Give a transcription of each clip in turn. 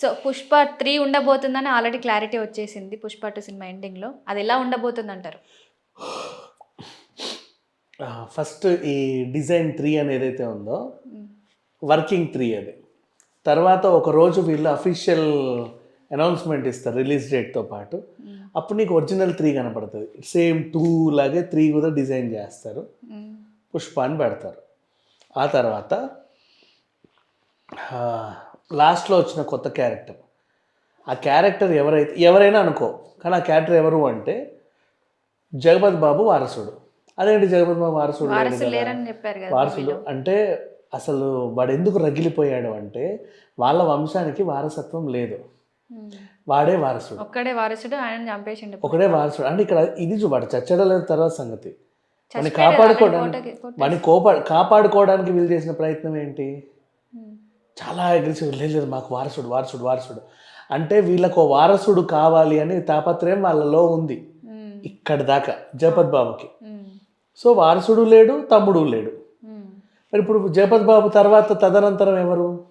So Pushpa three ఉండబోతుందని already clarity వచ్చేసింది Pushpa two cinema ఎండింగ్లో. అది ఎలా ఉండబోతుంది అంటారు ఫస్ట్ ఈ డిజైన్ త్రీ అని ఏదైతే ఉందో వర్కింగ్ త్రీ అది. తర్వాత ఒక రోజు వీళ్ళు అఫీషియల్ అనౌన్స్మెంట్ ఇస్తారు రిలీజ్ డేట్తో పాటు. అప్పుడు నీకు ఒరిజినల్ త్రీ కనపడుతుంది. సేమ్ టూ లాగే త్రీ కూడా డిజైన్ చేస్తారు. పుష్ప అని పెడతారు. ఆ తర్వాత లాస్ట్లో వచ్చిన కొత్త క్యారెక్టర్. ఆ క్యారెక్టర్ ఎవరైతే ఎవరైనా అనుకో కానీ ఆ క్యారెక్టర్ ఎవరు అంటే జగపతి బాబు వారసుడు. అదేంటి జగపతి బాబు వారసుడు వారసుడు అంటే అసలు వాడు ఎందుకు రగిలిపోయాడు అంటే వాళ్ళ వంశానికి వారసత్వం లేదు. వాడే వారసుడు. ఒక్కడే వారసుడు ఆయన చంపేసిండు ఒకడే వారసుడు. అంటే ఇక్కడ ఇది వాడు చచ్చడం లేదు తర్వాత సంగతి. వాడిని కాపాడుకోవడానికి వాడిని కోపా కాపాడుకోవడానికి వీళ్ళు చేసిన ప్రయత్నం ఏంటి. చాలా అగ్రెసివ్ లేదు లేదు మాకు వారసుడు వారసుడు వారసుడు. అంటే వీళ్ళకు వారసుడు కావాలి అని తాపత్రయం వాళ్ళలో ఉంది. ఇక్కడ దాకా జగపత్ బాబుకి. సో వారసుడు లేడు తమ్ముడు లేడు. మరి ఇప్పుడు జగపత్ బాబు తర్వాత తదనంతరం ఎవరు?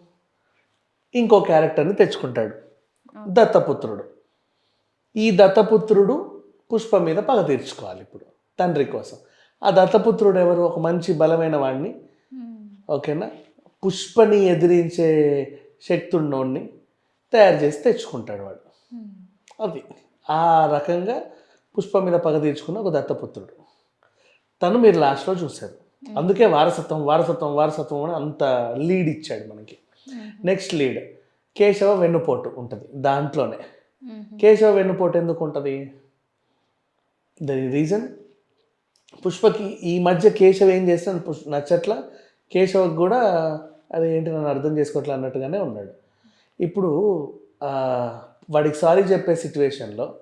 ఇంకో క్యారెక్టర్ని తెచ్చుకుంటాడు. దత్తపుత్రుడు. ఈ దత్తపుత్రుడు పుష్ప మీద పగ తీర్చుకోవాలి ఇప్పుడు తండ్రి కోసం. ఆ దత్తపుత్రుడు ఎవరు? ఒక మంచి బలమైన వాడిని. ఓకేనా? పుష్పని ఎదిరించే శక్తి ఉన్నోడిని తయారు చేసి తెచ్చుకుంటాడు వాడు. ఉమ్. అది. ఆ రకంగా పుష్ప మీద పగ తీర్చుకున్న ఒక దత్తపుత్రుడు. తను మీరు లాస్ట్లో చూశారు. అందుకే వారసత్వం వారసత్వం వారసత్వం అని అంత లీడ్ ఇచ్చాడు మనకి. నెక్స్ట్ లీడ్ కేశవ వెన్నుపోటు ఉంటుంది దాంట్లోనే. కేశవ వెన్నుపోటు ఎందుకు ఉంటుంది? ద రీజన్ పుష్పకి ఈ మధ్య కేశవ ఏం చేస్తాను పుష్ నచ్చట్ల కేశవకు కూడా అది ఏంటి నన్ను అర్థం చేసుకోవట్లే అన్నట్టుగానే ఉన్నాడు. ఇప్పుడు వాడికి సారీ చెప్పే సిచ్యువేషన్లో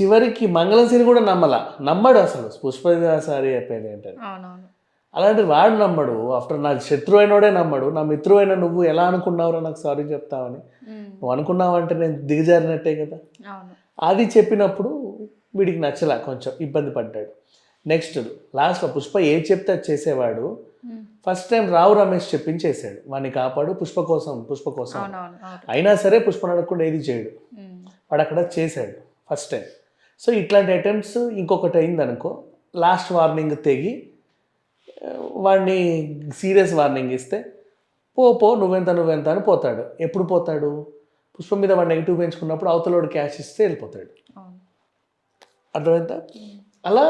చివరికి మంగళసిరి కూడా నమ్మల. నమ్మడు అసలు. పుష్ప సారీ చెప్పేది ఏంటని. అలాంటి వాడు నమ్మడు. ఆఫ్టర్ నా శత్రువు అయినోడే నమ్మడు. నా మిత్రువు అయిన నువ్వు ఎలా అనుకున్నావురా నాకు సారీ చెప్తావని. నువ్వు అనుకున్నావంటే నేను దిగజారినట్టే కదా. అది చెప్పినప్పుడు వీడికి నచ్చలా. కొంచెం ఇబ్బంది పడ్డాడు. నెక్స్ట్ లాస్ట్లో పుష్ప ఏది చెప్తే అది చేసేవాడు. ఫస్ట్ టైం రావు రమేష్ చెప్పించి చేశాడు వాడిని కాపాడు పుష్ప కోసం పుష్ప కోసం అయినా సరే పుష్ప అడగకుండా ఏది చేయడు. ఉమ్. వాడు అక్కడ చేశాడు ఫస్ట్ టైం సో ఇట్లాంటి అటెంప్ట్స్ ఇంకొకటి అయిందనుకో లాస్ట్ వార్నింగ్ తెగి వాడిని సీరియస్ వార్నింగ్ ఇస్తే పో పో నువ్వెంత నువ్వెంత అని పోతాడు. ఎప్పుడు పోతాడు? పుష్పం మీద వాడు నెగిటివ్ పెంచుకున్నప్పుడు అవతలోడు క్యాష్ ఇస్తే వెళ్ళిపోతాడు. అర్థమైందా? అలా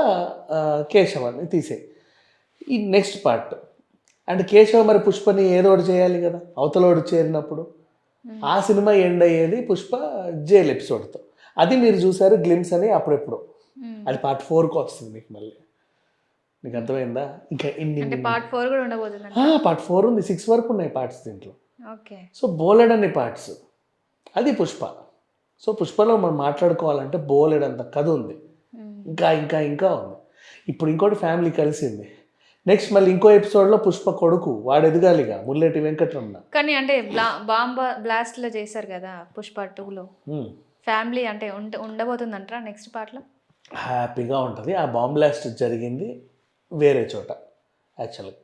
ఆ, కేశవాన్ని తీసే ఈ నెక్స్ట్ పార్ట్. అండ్ కేశవ మరి పుష్పని ఏదో ఒకటి చేయాలి కదా అవతలోడు చేరినప్పుడు. ఆ సినిమా ఎండ్ అయ్యేది పుష్ప జైల్ ఎపిసోడ్తో అది మీరు చూసారు గ్లిమ్స్ అని అప్పుడెప్పుడు. అది పార్ట్ ఫోర్కి వస్తుంది మీకు మళ్ళీ. మీకు అర్థమైందా? ఇంకా ఇన్ని పార్ట్ ఫోర్ కూడా ఉండబోతుంది పార్ట్ ఫోర్ ఉంది. సిక్స్ వరకు ఉన్నాయి పార్ట్స్ దీంట్లో. ఓకే. సో బోలెడన్ని పార్ట్స్ అది పుష్ప. సో పుష్పలో మనం మాట్లాడుకోవాలంటే బోలెడంత కథ ఉంది. ఇంకా ఇంకా ఇంకా ఉంది. ఇప్పుడు ఇంకోటి ఫ్యామిలీ కలిసింది. నెక్స్ట్ మళ్ళీ ఇంకో ఎపిసోడ్లో పుష్ప కొడుకు వాడు ఎదగాలిగా ముల్లెటి వెంకటరమణ. కానీ అంటే బాంబ్ బ్లాస్ట్లో చేశారు కదా పుష్ప టూలో. ఫ్యామిలీ అంటే ఉండ ఉండబోతుందంటారా నెక్స్ట్ పార్ట్లో హ్యాపీగా ఉంటుంది. ఆ బాంబ్ బ్లాస్ట్ జరిగింది వేరే చోట యాక్చువల్గా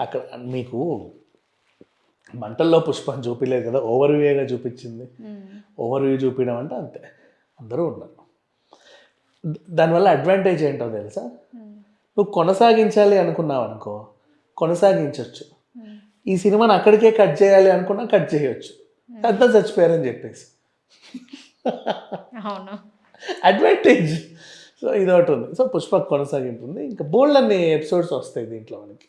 అక్కడ మీకు మంటల్లో పుష్పం చూపించలేదు కదా ఓవర్ వ్యూగా చూపించింది. ఓవర్ వ్యూ చూపించడం అంటే అంతే అందరూ ఉన్నారు. దానివల్ల అడ్వాంటేజ్ ఏంటో తెలుసా? ఉమ్. నువ్వు కొనసాగించాలి అనుకున్నావు అనుకో కొనసాగించవచ్చు ఉమ్. ఈ సినిమాని అక్కడికే కట్ చేయాలి అనుకున్నా కట్ చేయొచ్చు. అంతా చచ్చిపోయారని చెప్పేసి. అవును. అడ్వాంటేజ్ సో ఇది ఒకటి ఉంది. సో పుష్ప కొనసాగింపు ఉంది ఇంకా బోల్డ్ అన్ని ఎపిసోడ్స్ వస్తాయి దీంట్లో మనకి.